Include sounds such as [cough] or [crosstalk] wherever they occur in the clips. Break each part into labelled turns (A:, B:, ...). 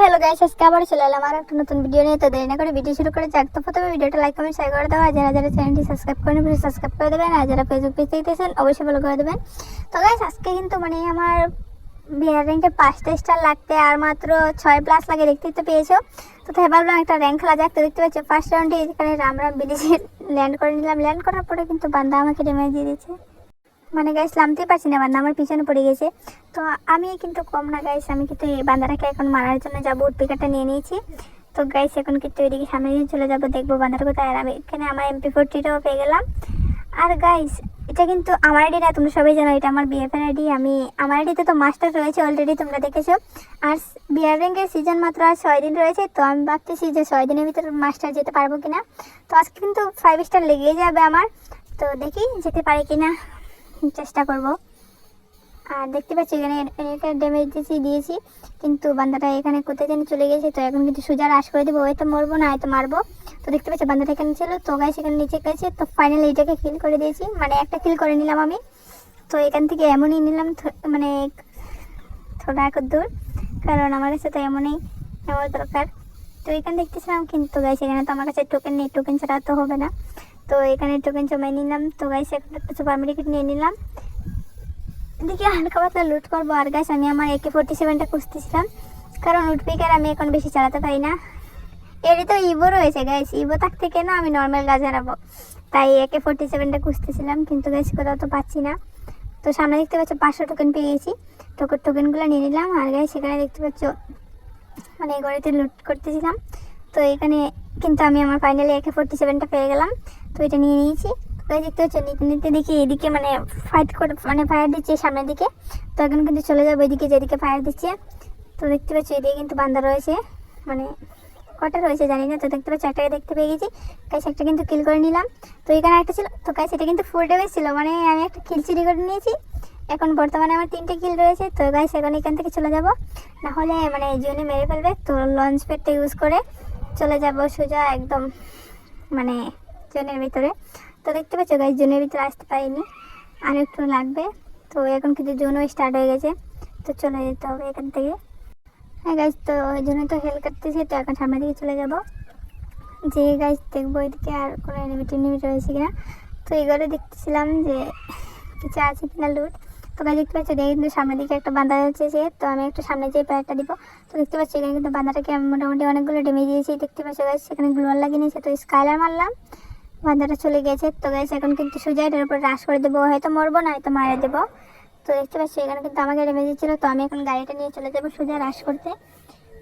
A: Hello guys আজকে আবার চলে এলাম আর একটা নতুন ভিডিও নিয়ে। তো দেরি না করে ভিডিও শুরু করে যাক। তো প্রথমে ভিডিওটা লাইক কমেন্ট শেয়ার করে দেওয়া যারা যারা চ্যানেলটি সাবস্ক্রাইব করেন প্লিজ সাবস্ক্রাইব করে দেবেন। আর যারা ফেসবুক পেজ দেখতেছেন অবশ্যই ফলো করে দেবেন। তো গাইস আজকে কিন্তু মানে আমার বিহার র্যাঙ্কে পাঁচটা স্টার লাগতে আর মাত্র ছয় প্লাস লাগে, দেখতেই তো পেয়েছ। তো তাই ভাবলাম একটা র্যাঙ্ক খেলা যাক। তো দেখতে পাচ্ছ ফার্স্ট রাউন্ডে এখানে রাম রাম বিদেশে [laughs] ল্যান্ড করে নিলাম। ল্যান্ড করার পরে কিন্তু বান্দা আমাকে ড্যামেজ দিয়ে দিয়েছে। মানে গাইস নামতেই পারছি না, বান্দা আমার পিছনে পড়ে গেছে। তো আমি কিন্তু কম না গাইস আমি কিন্তু এই বান্দাটাকে এখন মারার জন্য যাব উৎপিকাটা নিয়ে নিয়েছি। তো গাইস এখন কিন্তু এদিকে সামনে দিয়ে চলে যাব, দেখব বান্দাটা কোথায়। আর আমি এখানে আমার এমপি ফোরটিটাও পেয়ে গেলাম। আর গাইস এটা কিন্তু আমার আইডি না, তোমরা সবাই জানো, এটা আমার বিএফের আইডি আমি, আমার আইডিতে তো মাস্টার রয়েছে অলরেডি তোমরা দেখেছ। আর বিয়ার র্যাঙ্কের সিজন মাত্র আর ছয় দিন রয়েছে, তো আমি ভাবতেছি যে ছয় দিনের ভিতরে মাস্টার যেতে পারব কিনা। তো আজকে কিন্তু ফাইভ স্টার লেগেই যাবে আমার। তো দেখি যেতে পারি কিনা। চেষ্টা করব। আর দেখতে পাচ্ছি এখানে এটা ড্যামেজ দিয়েছি দিয়েছি। কিন্তু বান্দাটা এখানে কোথায় যেন চলে গেছে। তো এখন কিন্তু সোজা রাশ করে দেবো। হয়তো মরবো না হয়তো মারবো। তো দেখতে পাচ্ছি বান্দাটা এখানে ছিল। তো গাছ এখানে নিচে গেছে। তো ফাইনালি এটাকে কিল করে দিয়েছি। মানে একটা কিল করে নিলাম আমি। তো এখান থেকে এমনই নিলাম মানে থোড়া এক দূর কারণ আমার কাছে তো এমনই নেওয়ার দরকার। তো এখানে দেখতেছিলাম কিন্তু গাইস এখানে তো আমার কাছে টোকেন নেই টোকেন ছাড়া তো হবে না। তো এখানে টোকেন জমাই নিলাম। তো গাইস একটা সুপার মেডিকেট নিয়ে নিলাম। এদিকে হালকা পাতলা লুট করব। আর গাইস আমি আমার একে ফোর্টি সেভেনটা খুঁজতেছিলাম। কারণ উঠপিকার আমি এখন বেশি চালাতে পারি না। এরই তো ইভো রয়েছে গাইস ইবো ইভো থেকে না আমি নর্মাল গাছ হারাবো। তাই একে ফোর্টি সেভেনটা খুঁজতেছিলাম। কিন্তু গাইস কোথাও তো পাচ্ছি না। তো সামনে দেখতে পাচ্ছ পাঁচশো টোকেন পেয়ে গেছি। টোকেন টোকেনগুলো নিয়ে নিলাম। আর গাইস সেখানে দেখতে পাচ্ছ মানে এই গড়িতে লুট করতেছিলাম। তো এখানে কিন্তু আমি আমার ফাইনালি একে ফোর্টি সেভেনটা পেয়ে গেলাম। তো এটা নিয়ে নিয়েছি। তো দেখতে হচ্ছে নিতে নিতে দেখি এদিকে মানে ফাইট করে মানে ফায়ার দিচ্ছে সামনের দিকে। তো এখন কিন্তু চলে যাব এদিকে যেদিকে ফায়ার দিচ্ছে। তো দেখতে পাচ্ছি এদিকে কিন্তু বান্দা রয়েছে। মানে কটা রয়েছে জানি না। তো দেখতে পাচ্ছি একটাকে দেখতে পেয়ে গেছি। গাইস একটা কিন্তু কিল করে নিলাম। তো এখানে একটা ছিল, তো গাইস এটা কিন্তু ফুল ড্যামেজ ছিল। মানে আমি একটা কিল করে নিয়েছি। এখন বর্তমানে আমার তিনটে কিল রয়েছে, তো গাইস এখন এখান থেকে চলে যাব। না হলে মানে জুনে মেরে ফেলবে। তো লঞ্চ প্যাডটা ইউজ করে চলে যাব সোজা একদম মানে জোনের ভিতরে। তো দেখতে পাচ্ছ গাইস জোনের ভিতরে আসতে পারিনি। আর একটু লাগবে। তো এখন কিন্তু জোনও স্টার্ট হয়ে গেছে। তো চলে যেতে হবে এখান থেকে। হ্যাঁ গাইস তো ওই জন্য তো হেল্প করতেছি, তো এখন সামনের দিকে চলে যাব। যে গাইস দেখব এদিকে আর কোনো এনিমি টেনিমি রয়েছে কিনা। তো এগুলো দেখতেছিলাম যে, কিছু আছে কিনা লুট তো গাছ দেখতে পাচ্ছি দেখে কিন্তু সামনের দিকে একটা বান্ধা যাচ্ছে যে তো আমি একটু সামনে যেয়ে প্যারটা দিব তো দেখতে পাচ্ছি, এখানে কিন্তু বান্ধাটাকে আমি মোটামুটি অনেকগুলো ডেমে দিয়েছি। দেখতে পাচ্ছি গাছ সেখানে গ্লোয়ার লাগিয়ে নিয়েছে তো স্কাইলার মারলাম। বান্ধাটা চলে গেছে। তো গাছ এখন কিন্তু সোজা এটার উপর রাশ করে দেবো। হয়তো মরবো না হয়তো মারা দেবো। তো দেখতে পাচ্ছি, এখানে কিন্তু আমাকে ডেমে দিচ্ছিল। তো আমি এখন গাড়িটা নিয়ে চলে যাব সোজা রাশ করতে।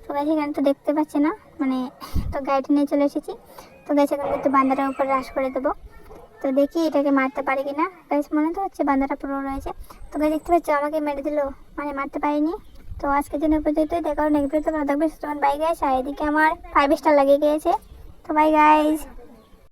A: তো গাছ এখানে তো দেখতে পাচ্ছি না? মানে তো গাড়িটা নিয়ে চলে এসেছি। তো গাছ এখন কিন্তু বান্দাটার উপর রাশ করে দেবো। তো দেখি এটাকে মারতে পারি কিনা। গাইস, মনে তো হচ্ছে বান্দাটা পুরো রয়েছে। তো গাই দেখতে পাচ্ছ, আমাকে মেরে দিল। মানে মারতে পারিনি। তো আজকের জন্য পর্যন্ত দেখাও নেক্সট ভিডিওতে ভালো থাকবে বাই গাইস আর এদিকে আমার ফাইভ স্টার লাগিয়ে গিয়েছে। তো বাই গাইস